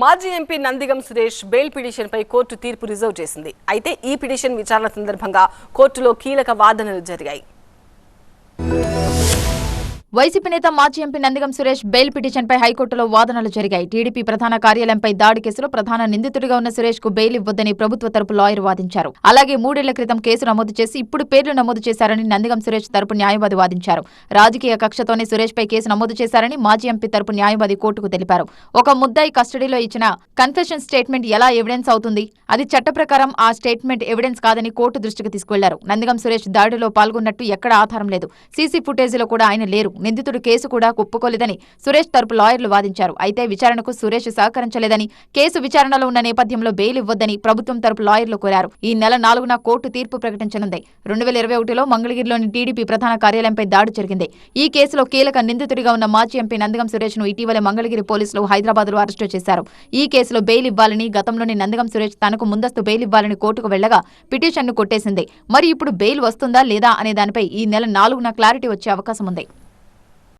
మాజీ MP Nandigam Suresh bail పిటిషన్పై court తీర్పు రిజర్వ్ చేసింది. అయితే ఈ పిటిషన్ విచారణ సందర్భంగా కోర్టులో కీలక వాదనలు జరిగాయి. వైసీపీ నేత మాజీ ఎంపీ నందిగం సురేష్ బెయిల్ పిటిషన్పై హైకోర్టులో వాదనలు జరిగాయి. టీడీపీ ప్రధాన కార్యాలయంపై దాడి కేసులో ప్రధాన నిందితుడిగా ఉన్న సురేష్కు బెయిల్ ఇవ్వొద్దని ప్రభుత్వ తరపు లాయర్ వాదించారు. అలాగే మూడేళ్ళ క్రితం కేసు నమోదు చేసి ఇప్పుడు పేర్లు నమోదు చేశారని నందిగం సురేష్ తరపు న్యాయవాది వాదించారు. రాజకీయ కక్షతోనే సురేష్ పై కేసు నమోదు చేశారని మాజీ ఎంపీ తరపు న్యాయవాది కోర్టుకు తెలిపారు. ఒక ముద్దాయి కస్టడీలో ఇచ్చిన కన్ఫెషన్ స్టేట్మెంట్ ఎలా ఎవిడెన్స్ అవుతుంది? అది చట్టప్రకారం ఆ స్టేట్మెంట్ ఎవిడెన్స్ కాదని కోర్టు దృష్టికి తీసుకువెళ్ళారు. నందిగం సురేష్ దాడిలో పాల్గొన్నట్టు ఎక్కడ ఆధారం లేదు. సీసీ ఫుటేజీలో కూడా ఆయన లేరు. నిందితుడు కేసు కూడా ఒప్పుకోలేదని సురేష్ తరపు లాయర్లు వాదించారు. అయితే విచారణకు సురేష్ సహకరించలేదని కేసు విచారణలో ఉన్న నేపథ్యంలో బెయిల్ ఇవ్వొద్దని ప్రభుత్వం తరపు లాయర్లు కోరారు. ఈ నెల నాలుగున కోర్టు తీర్పు ప్రకటించనుంది. రెండు వేల ఇరవై ఒకటిలో మంగళగిరిలోని టీడీపీ ప్రధాన కార్యాలయంపై దాడి జరిగింది. ఈ కేసులో కీలక నిందితుడిగా ఉన్న మాజీ ఎంపీ నందగం సురేష్ను ఇటీవల మంగళగిరి పోలీసులు హైదరాబాద్లో అరెస్టు చేశారు. ఈ కేసులో బెయిల్ ఇవ్వాలని గతంలోని నందగం సురేష్ తనకు ముందస్తు బెయిల్ ఇవ్వాలని కోర్టుకు వెళ్ళగా పిటిషన్ను కొట్టేసింది. మరి ఇప్పుడు బెయిల్ వస్తుందా లేదా అనే దానిపై ఈ నెల నాలుగున క్లారిటీ వచ్చే అవకాశం ఉంది.